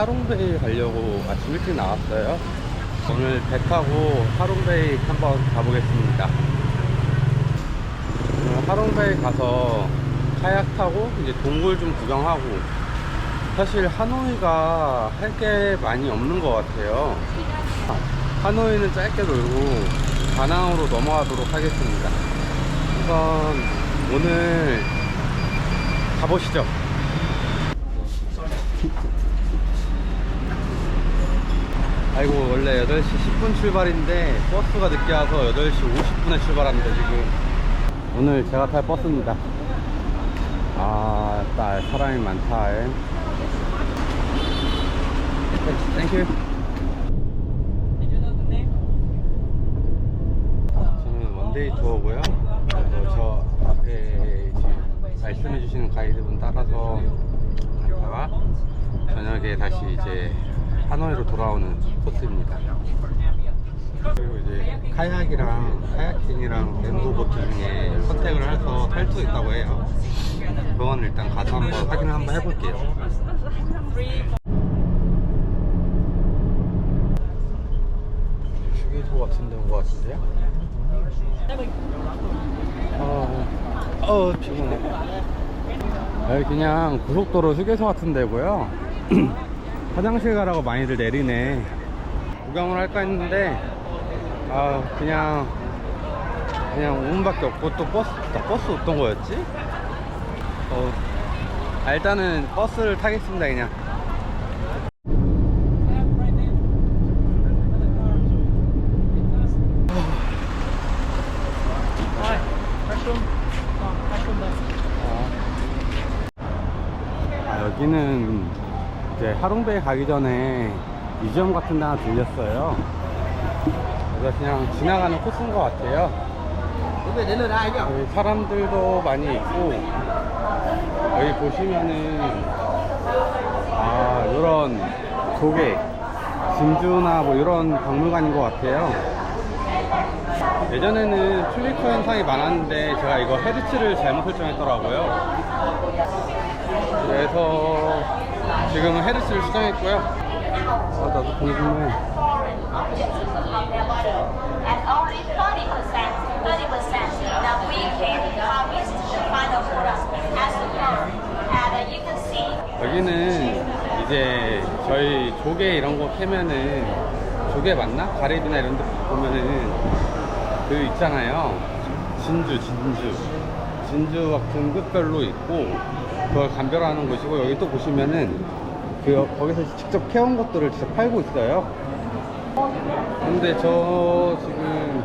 하롱베이 가려고 아침 일찍 나왔어요. 오늘 배 타고 하롱베이 한번 가보겠습니다. 오늘 하롱베이 가서 카약 타고 이제 동굴 좀 구경하고 사실 하노이가 할 게 많이 없는 것 같아요. 하노이는 짧게 놀고 다낭으로 넘어가도록 하겠습니다. 한번 오늘 가보시죠. 아이고 원래 8시 10분 출발인데 버스가 늦게 와서 8시 50분에 출발합니다 지금. 오늘 제가 탈 버스입니다. 아딸 사람이 많다 땡큐 저는 원데이 투어고요. 그래서 저 앞에 지금 말씀해 주시는 가이드분 따라서 갔다가 저녁에 다시 이제 하노이로 돌아오는 코스입니다. 그리고 이제 카약이랑 카야킹이랑 램보 보트 중에 선택을 해서 탈 수 있다고 해요. 그건 일단 가서 한번 확인을 한번 해볼게요. 휴게소 같은 데온 것 같은데요? 어, 어 피곤해. 여기 그냥 고속도로 휴게소 같은 데고요. 화장실 가라고 많이들 내리네. 구경을 할까 했는데, 아, 그냥, 그냥 5분밖에 없고 또 버스, 나 버스 어떤 거였지? 어, 아, 일단은 버스를 타겠습니다, 그냥. 아, 여기는 이제 하롱베이 가기 전에 뮤지엄 같은 데 하나 들렸어요. 그래서 그냥 지나가는 코스인 것 같아요. 여기 사람들도 많이 있고, 여기 보시면은, 아, 이런 조개, 진주나 뭐 이런 박물관인 것 같아요. 예전에는 플리커 현상이 많았는데 제가 이거 헤르츠를 잘못 설정했더라고요. 그래서 지금은 헤르츠를 수정했고요. 아, 나도 궁금해. and only 30%, 30% that we can harvest the final product as a whole. And you can see 여기는 이제 저희 조개 이런 거 캐면은 조개 맞나? 가리비나 이런 데 보면은 그 있잖아요. 진주, 진주. 진주 같은 끝별로 있고 그걸 감별하는 곳이고 여기 또 보시면은 그 거기서 직접 캐온 것들을 진짜 팔고 있어요. 근데 저 지금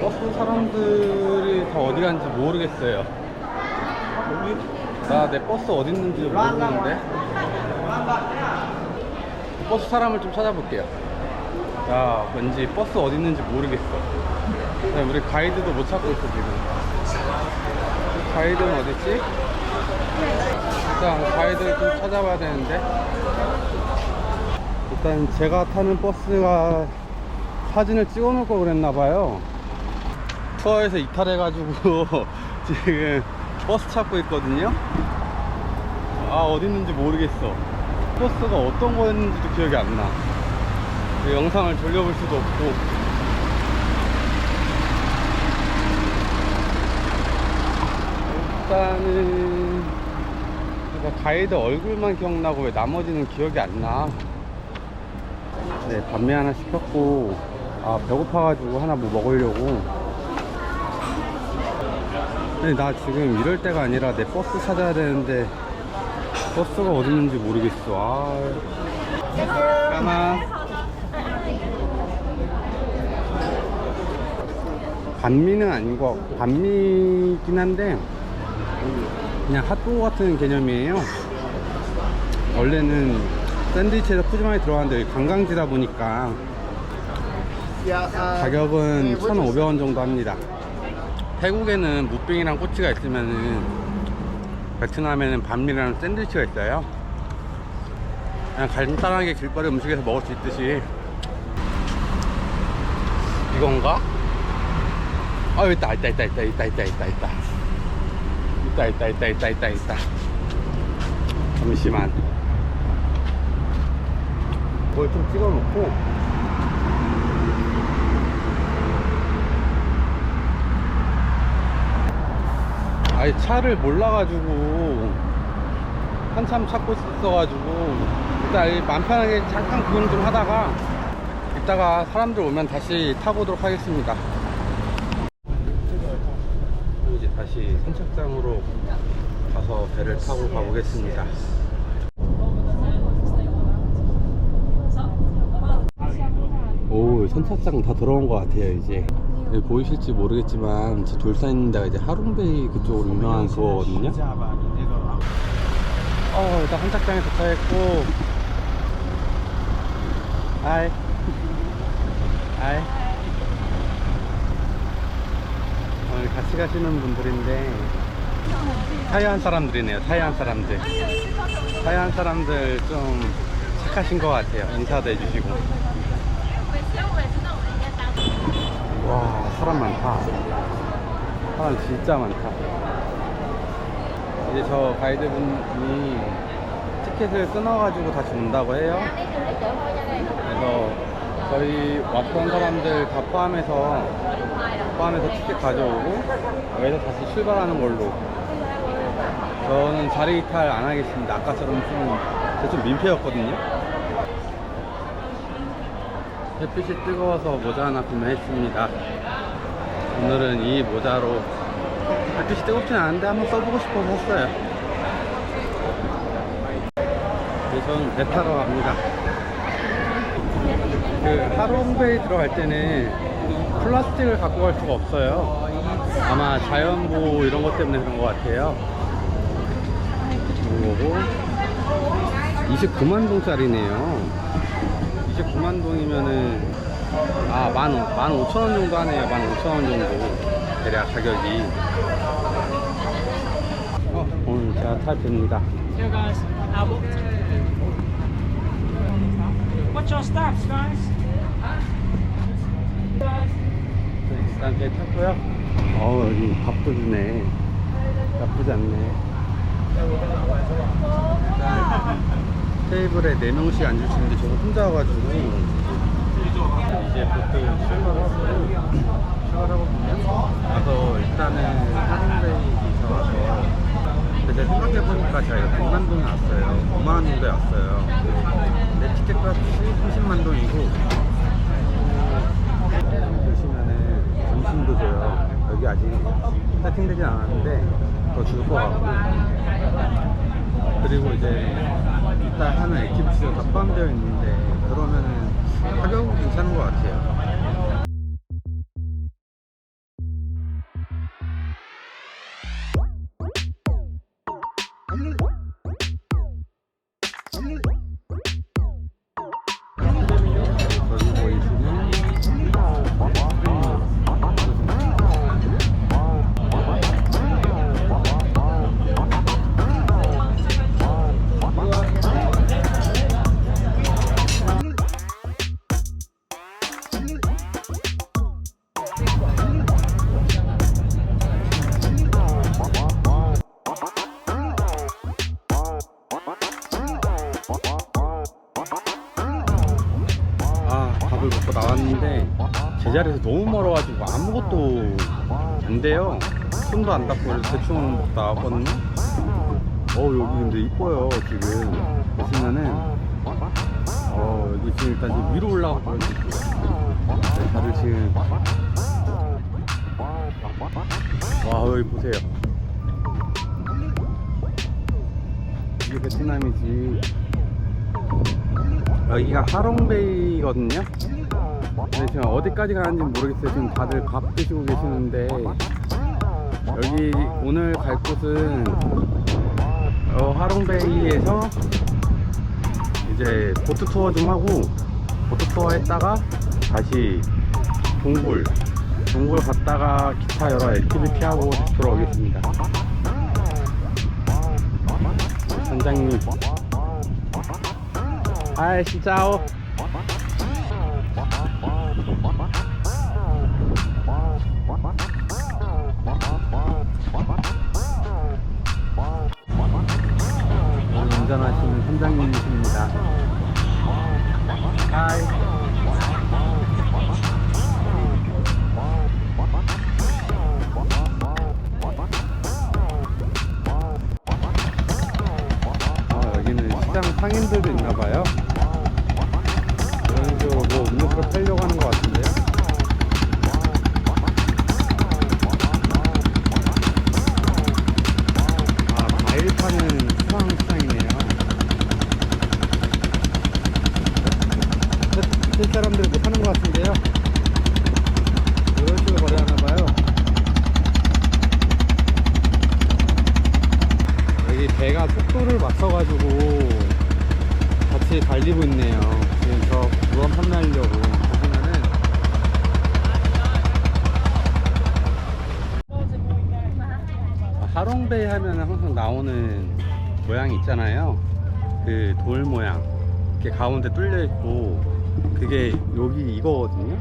버스 사람들이 다 어디 간지 모르겠어요. 나 내 버스 어디 있는지 모르겠는데 버스 사람을 좀 찾아볼게요 야 왠지 버스 어디 있는지 모르겠어 네, 우리 가이드도 못 찾고 있어 지금 가이드는 어딨지? 일단 가이드를 좀 찾아봐야 되는데. 일단 제가 타는 버스가 사진을 찍어 놓을 걸 그랬나 봐요. 투어에서 이탈해 가지고 지금 버스 찾고 있거든요. 아 어디 있는지 모르겠어. 버스가 어떤 거였는지도 기억이 안나. 그 영상을 돌려볼 수도 없고. 일단은 가이드 얼굴만 기억나고 왜 나머지는 기억이 안 나? 네 반미 하나 시켰고 아 배고파가지고 하나 뭐 먹으려고. 근데 나 지금 이럴 때가 아니라 내 버스 찾아야 되는데 버스가 어디 있는지 모르겠어. 아. 까마. 반미는 아닌 것 같고 반미긴 한데 그냥 핫도그 같은 개념이에요 원래는 샌드위치에서 푸짐하게 들어가는데 관광지다 보니까 가격은 1,500원 정도 합니다 태국에는 무빙이랑 꼬치가 있으면은 베트남에는 반미라는 샌드위치가 있어요. 그냥 간단하게 길거리 음식에서 먹을 수 있듯이 이건가? 아 있다 있다 있다 있다 있다 있다 있다 있다 있다 있다 있다 있다 있다 있다. 잠시만. 그걸 좀 찍어 놓고. 아니 차를 몰라가지고 한참 찾고 있어가지고 일단 이맘 편하게 잠깐 구경 좀 하다가 이따가 사람들 오면 다시 타보도록 하겠습니다 이제 다시 선착장으로 가서 배를 타고 가보겠습니다. 오 선착장 다 들어온 것 같아요 이제. 여기 보이실지 모르겠지만 저 돌산 있는 데가 이제 하롱베이 그쪽으로 유명한 그거거든요. 어 일단 선착장에 도착했고. 하이. 하이 어, 같이 가시는 분들인데 타이완 사람들이네요 타이완 사람들. 타이완 사람들 좀 착하신 것 같아요. 인사도 해주시고. 와 사람 많다. 사람 진짜 많다. 이제 저 가이드분이 티켓을 끊어가지고 다시 온다고 해요? 그래서 저희 왔던 사람들 다 포함해서 포함해서 티켓 가져오고 여기서 다시 출발하는 걸로 저는 자리 이탈 안 하겠습니다 아까처럼 좀, 제가 좀 민폐였거든요 햇빛이 뜨거워서 모자 하나 구매했습니다. 오늘은 이 모자로 햇빛이 뜨겁진 않은데 한번 써보고 싶어서 샀어요. 이제 배 타러 갑니다. 그 하롱베이 들어갈 때는 플라스틱을 갖고 갈 수가 없어요. 아마 자연보호 이런 것 때문에 그런 것 같아요. 이런 거고 29만 동짜리네요. 29만 동이면은 아, 만, 만 5천 원 정도 하네요. 만 5천 원 정도. 대략 가격이. 어, 오늘 제가 탈. Here, guys. Albert. What's your stats, guys? 일단 배 탔고요. 어, 여기 밥도 주네. 나쁘지 않네. 테이블에 4명씩 앉을 수 있는데 저거 혼자 와가지고 이제 보통 출발을 하고 출발하거든요. 가서 일단은 하롱베이 가서 근데 생각해보니까 제가 100만 동에 왔어요. 9만 원 정도에 왔어요. 내 티켓 값이 30만 동이고 보시면은 점심도 줘요. 여기 아직 세팅되진 않았는데 더 줄 것 같고 그리고 이제 이따 하는 액티비티가 다 포함되어 있는데 그러면은 가격은 괜찮은 것 같아요. 밥을 먹고 나왔는데 제자리에서 너무 멀어가지고 아무것도 안 돼요. 손도 안 닿고 그래서 대충 나왔거든요. 어 여기 근데 이뻐요 지금. 보시면은. 어 여기 지금 일단 지금 위로 올라가고 느낌이에요. 네, 다들 지금. 와 여기 보세요. 이게 베트남이지. 여기가 하롱베이거든요. 근데 지금 어디까지 가는지 모르겠어요. 지금 다들 밥 드시고 계시는데 여기 오늘 갈 곳은 어, 하롱베이에서 이제 보트 투어 좀 하고 보트 투어 했다가 다시 동굴 동굴 갔다가 기타 여러 액티비티 하고 돌아오겠습니다. 선장님 아이 진짜 오 원장님이십니다. 하이. 아, 여기는 시장 상인들도 있나봐요. 이런 식으로 뭐 음료수 팔려고 하는 것 같아요. 모양이 있잖아요. 그 돌 모양. 이렇게 가운데 뚫려 있고 그게 여기 이거거든요.